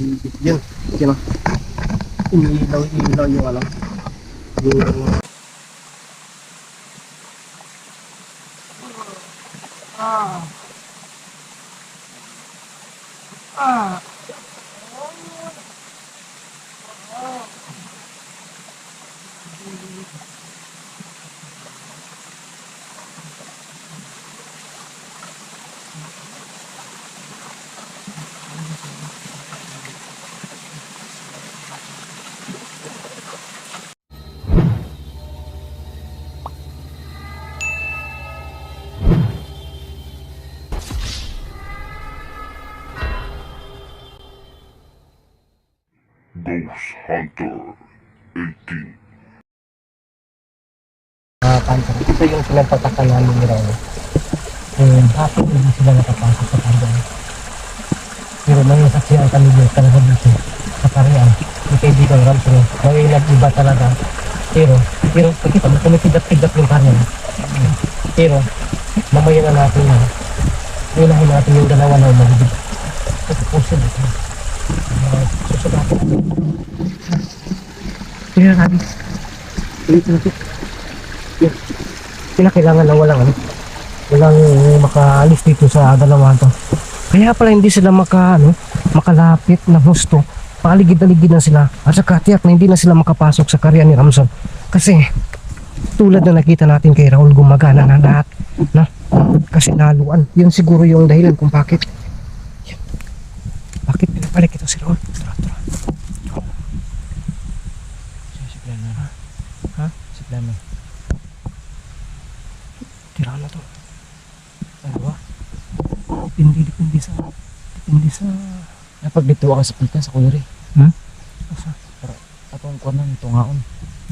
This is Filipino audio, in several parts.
paligid. Yun. Yun. Inilaw, inilaw yung ano. Yung... Ghost Hunter 18. Ah, cancer. Ito yung pinagpataka namin ni Raul. Eh, bakit hindi sila nakapasok sa kanya? Pero may saksiyan kami dito talaga dito sa Parian. Yung kaibigan Ramsey, may nag-iba talaga. Pero, pero, pagkita mo, kumipidap-pidap yung kanya. Pero, mamaya na natin na. Unahin natin yung dalawa na umagibig. Ito po sila. Tingnan natin. Ulit natin. Yun. Sila kailangan lang walang ano, walang makaalis dito sa dalawa to. Kaya pala hindi sila maka, ano, makalapit ng husto. Paligid-aligid na sila. At saka tiyak na hindi na sila makapasok sa karya ni Ramson. Kasi tulad na nakita natin kay Raul gumagana na lahat. Na? Kasi naluan. Yun siguro yung dahilan kung bakit. Pinabalik ito si Raul? Tara, tara. Si plano. Ha? Si plano. Tira na to. Ano ba? Depende, depende sa... Depende sa... Napag dito ka sa pita sa kuliri. Hmm? Asa? Atong kuan nang tungaon.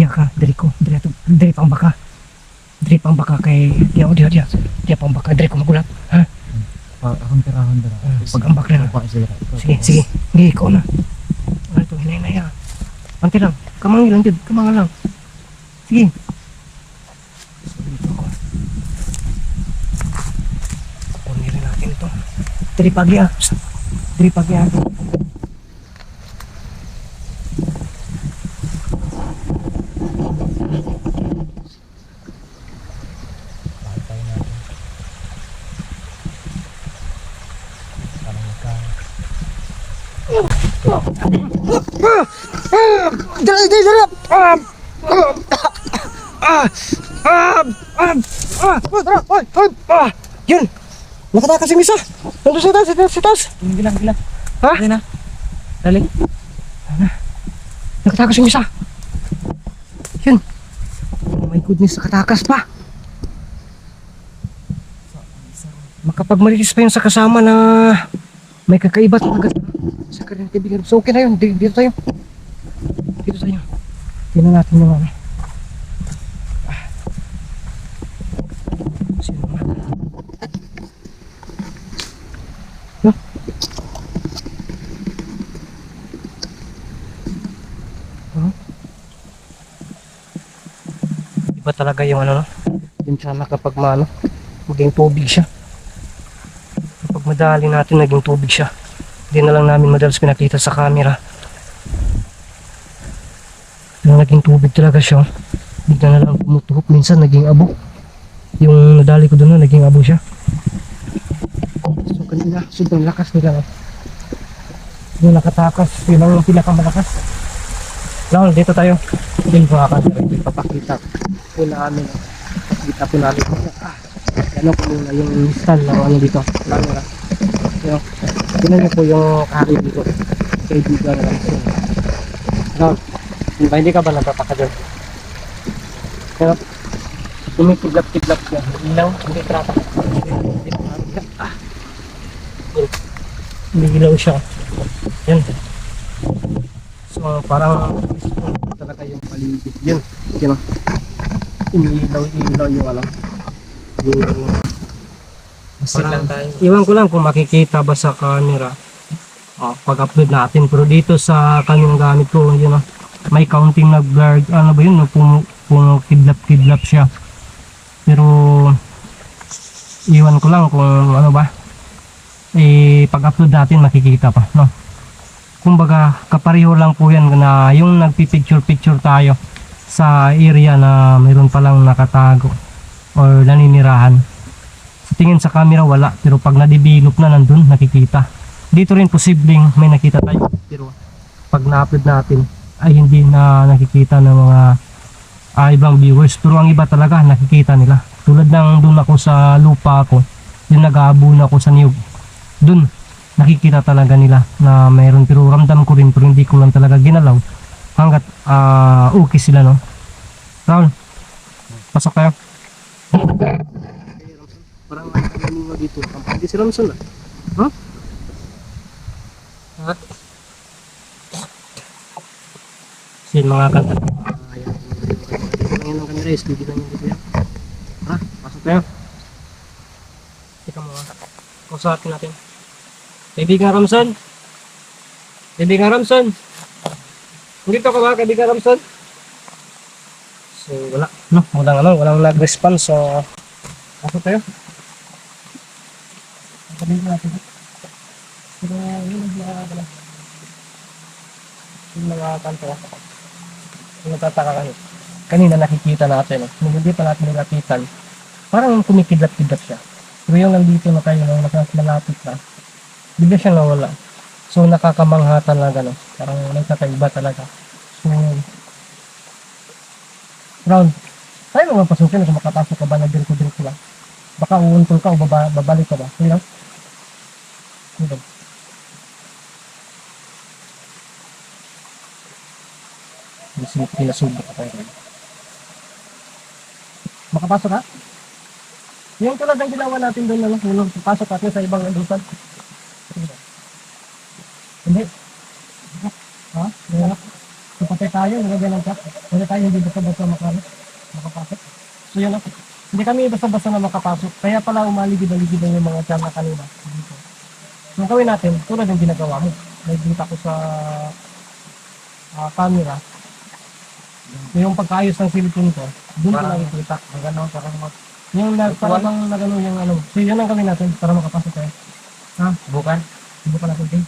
Diya ka, diri ko. To, diri pang baka. Diri pang baka kay... Diya diya, diya. Diya pang baka. Diri ko magulat. Ha? Pa akong tirahon dira. Ah, pag-ambak na. Sige, sige. Hindi, ikaw na. Ano ito, hinay-hinay ha. Ante lang. Kamangil lang, Jud. Kamangil lang. Sige. Sige. Punirin natin ito. Diri pagi ah. Diri pagi ah. Pantay natin. Parang magka... Dali, dali, dali. Ah! Ah! Ah! Ah! Ah! Tara, oy, oy. Ah! Yun. Nakatakas yung isa. Nandun sa taas, sa taas, sa taas. Gila, gila. Ha? Dali na. Dali. Nakatakas yung isa. Yun. Oh my goodness, nakatakas pa. Makapagmaritis pa yun sa kasama na may kakaiba talaga sa kanyang kaibigan. So okay na yun, Di- dito tayo. Dito tayo. Tingnan natin yung ano. Ah. Sino ba? No? Huh? Iba talaga yung ano no? Yun sana kapag maano, maging tubig siya. Kapag madali natin naging tubig siya. Hindi na lang namin madalas pinakita sa camera. Nung naging tubig talaga siya, bigla na lang tumutuhok. Minsan naging abo. Yung nadali ko doon, naging abo siya. So kanina, sobrang lakas nila. no? Yung nakatakas, yun ang pinakamalakas. Laul, dito tayo. Hindi ko kakasara. Ipapakita po namin. Kita po namin. Ah, ano po muna yung stand ng ano dito. Camera. Yung, tinan niyo po yung kari dito. Kaibigan lang. Laul, hindi ka ba nagpapaka dyan? Pero, tumikiglap-kiglap siya. Hindi trata. Hindi Ah. Yun. Hindi ilaw siya. Yan. So, parang talaga yung paligid. Yun. Yun. Inilaw yung ano. Yung Masin lang tayo. Iwan ko lang kung makikita ba sa camera. Oh, pag-upload natin. Pero dito sa kanyang gamit ko, yun oh, may counting na blurred. Ano ba yun? no? Pum, pum, kidlap-kidlap siya. Pero, iwan ko lang kung ano ba. Eh, pag-upload natin makikita pa. No? kumbaga kapareho lang po yan na yung nagpipicture-picture tayo sa area na mayroon palang nakatago or naninirahan. Sa tingin sa camera wala, pero pag na-develop na nandun, nakikita. Dito rin posibleng may nakita tayo, pero pag na-upload natin ay hindi na nakikita ng mga ah, ibang viewers. Pero ang iba talaga nakikita nila. Tulad ng doon ako sa lupa ako, yung nag-aabon ako sa niyog. Doon, nakikita talaga nila na mayroon pero ramdam ko rin pero hindi ko lang talaga ginalaw hanggat ah, okay sila no? Raul pasok tayo parang ang mo dito. Hindi si Ramson ah. Ha? ha? sin mga kanta ayan ang camera is bibigyan niyo dito yan tara pasok tayo Teka mo ah kausapin natin. Kaibigan Ramson? Kaibigan Ramson? Nandito ka ba, kaibigan Ramson? So, wala. No, walang ano, walang nag-response. So, ako tayo. Sabihin natin. Pero, yun ang mga pala. Yung mga kanto. Yung natataka kayo. Kanina nakikita natin. Eh. Nung hindi pa natin nilapitan, parang kumikidlat-kidlat siya. Pero yung nandito na tayo, nung malapit na, bigla siyang nawala. So nakakamangha talaga no. Parang nagkakaiba talaga. So Round. Tayo mo pasukin kung makapasok ka ba na dirko dirko lang. Baka uuntol ka o baba, babalik ka ba. Hindi lang. Hindi. Kasi pinasubok ka tayo. Makapasok ka? Yung tulad ng ginawa natin doon, ano, yung pasok natin sa ibang lupan. Hindi. Ha? Hindi. So, patay tayo, nilagyan ng truck. Patay tayo, hindi basta-basta makapasok. So, yun lang. Hindi kami basta-basta na makapasok. Kaya pala umaligid-aligid na yung mga tiyan na kanina. Dito. So, ang gawin natin, tulad ng ginagawa mo. Nagkita ko sa ah, camera. Yung pagkaayos ng cellphone ko, doon ko nakikita. Ang gano'n, parang mag... Yung nag, parang bang nagano yung ano. So, yun ang gawin natin para makapasok tayo. Bukan? Subukan natin din.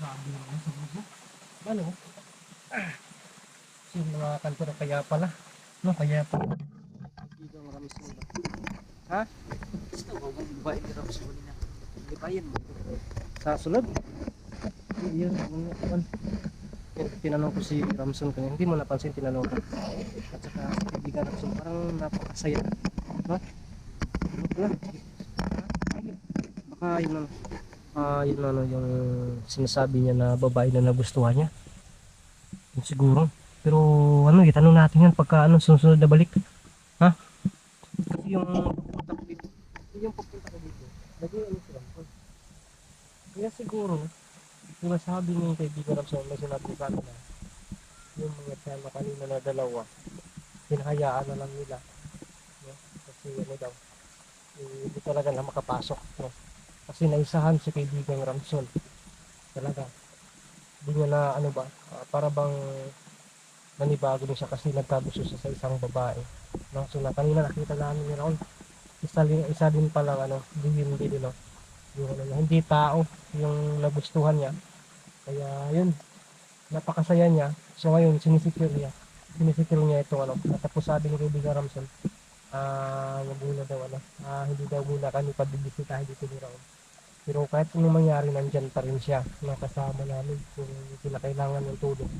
Sabi naman sa bubo. Ano? Ah. Yung mga kanto kaya pala. No, kaya pala. Bigang Ramson ba? Ha? Gusto ko, babae ni Rams mo na. Lipayan mo. Sa sunod? Yun, yun. Yun, tinanong ko si Ramson kanina. Hindi mo napansin, tinanong ko. At saka kaibigan Ramson, parang napakasaya. No? Ano pala? Baka yun ano. Ah, yun ano, yung sinasabi niya na babae na nagustuhan niya. Siguro. Pero ano, itanong natin yan pagka ano, susunod na balik. Ha? Kasi yung papunta ko dito, yung papunta ko dito, naging ano si Ramson. Kaya siguro, yung sabi ni kaibigan Ramson, may sinabi sa akin na yung mga tsama kanina na dalawa, hinahayaan na lang nila. No? Kasi ano daw, eh, hindi talaga na makapasok. No? Kasi naisahan si kaibigan Ramson. Talaga. Hindi niya na ano ba, ah, para bang nanibago din siya kasi nagkagusto siya sa isang babae. No? So na kanina nakita namin ni Raul, isa, isa din palang ano, hindi din, no? yung ano hindi tao yung nagustuhan niya. Kaya yun, napakasaya niya. So ngayon, sinisecure niya. Sinisecure niya itong ano. At tapos sabi ni Kaibigan Ramson, ah, uh, muna daw ano, ah, hindi daw muna kami pagbibisita dito ni Raul. Pero kahit anong mangyari, nandyan pa rin siya. Nakasama namin kung kinakailangan ng tulong.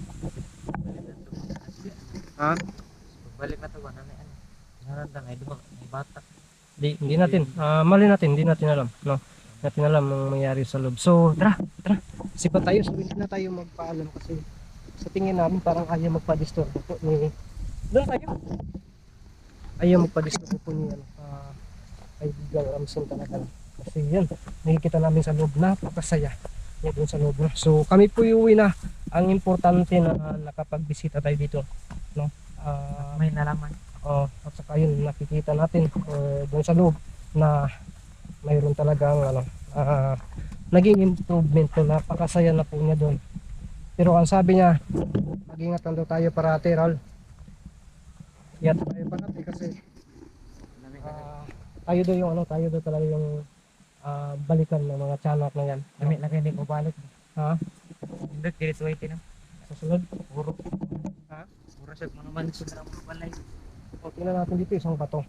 Ha? Balik na to, ano na ano. Naranda nga, di ba? May bata. Di, hindi natin, ah, mali natin, hindi natin alam. No? Hindi natin alam ang mangyari sa loob. So, tara, tara. Sipa tayo, so hindi na tayo magpaalam kasi sa tingin namin parang ayaw magpa-disturb po ni... Doon tayo. Ayaw magpa-disturb po ni ano, ah, kaibigang Ramson talaga. Kasi yan, nakikita namin sa loob, napakasaya niya doon sa loob. no? So, kami po iuwi na. Ang importante na nakapagbisita tayo dito. No? Ah, May nalaman. Oh, at saka yun nakikita natin uh, doon sa loob na mayroon talagang ano, ah, naging improvement to napakasaya na po niya doon. Pero ang sabi niya, mag-ingat lang daw tayo parati, Raul. Ingat tayo tayo daw yung ano, tayo daw talaga yung ah, balikan ng mga tiyanak na yan. Kami na kayo mo balik. Ha? Hindi, kirit wait na. Sa sunod, Puro. Ha? Puro siya mga mansyon na mga balay. o tingnan natin dito isang bato.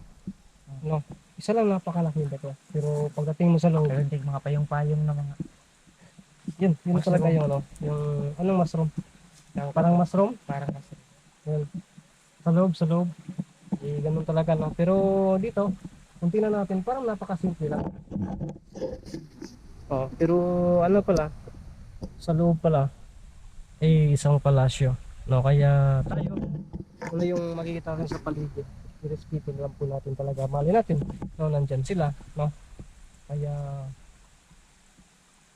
No, isa lang napakalaking bato. Pero pagdating mo sa loob, Kagantig mga payong-payong na mga Yun, yun Mushroom. talaga yung ano, yung anong mushroom? Yung parang mushroom, parang nasa. yun. Sa loob, sa loob. Eh, ganun talaga, no? Pero dito, kung tingnan natin, parang napakasimple lang. Oh, pero ano pala, sa loob pala, eh, isang palasyo. No, kaya tayo, ano yung makikita natin sa paligid, i-respeto lang po natin talaga. Mali natin, no, nandyan sila, no? Kaya,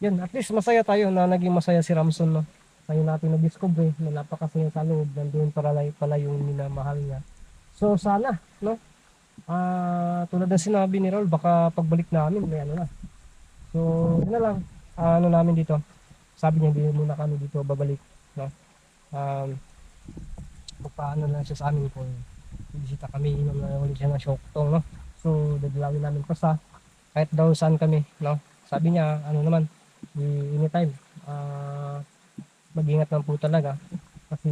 yan, at least masaya tayo na naging masaya si Ramson, no? Ngayon natin na-discover na napakasaya sa loob, nandun pala, pala yung minamahal niya. So, sana, no? Ah, tulad ng sinabi ni Raul, baka pagbalik namin, may ano na. So, yun na lang, Ah, ano namin dito. Sabi niya, hindi muna kami dito babalik, no? Um, magpaano lang siya sa amin kung bisita kami, inom na ulit siya ng shoktong, no? So, dadalawin namin pa sa kahit daw saan kami, no? Sabi niya, ano naman, anytime, ah, mag-ingat lang po talaga kasi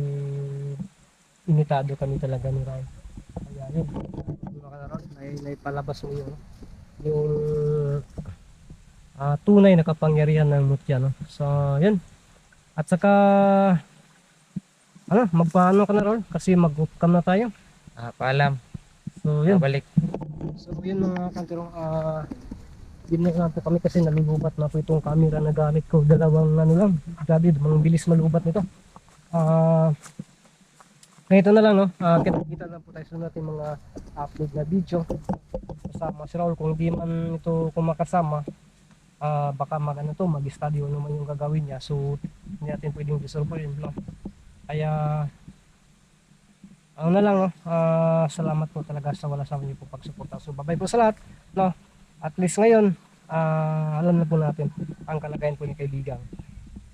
imitado kami talaga ni Ryan. Kaya yun, mga kanaroon, may, may palabas mo yun, yung ah, tunay na kapangyarihan ng mutya, no? So, yun. At saka, ano, magpaano ka na Rol? Kasi mag-cam na tayo. Ah, paalam. So, yun. Balik. So yun mga kantirong ah yun na nga po kami kasi nalubat na po itong camera na gamit ko dalawang ano lang grabe mga bilis malubat nito ah ganito na lang no ah kita lang po tayo sa natin mga upload na video kasama si Raul kung di man ito kung makasama ah baka mag ano to mag study ano man yung gagawin niya so hindi natin pwedeng disorboin no kaya ano na lang, no? Ah, salamat po talaga sa wala sa inyo po pagsuporta. So, bye po sa lahat, no? At least ngayon, ah, alam na po natin ang kalagayan po ni kaibigang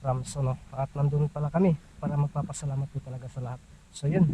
Rams, no? At nandun pala kami para magpapasalamat po talaga sa lahat. So, yun.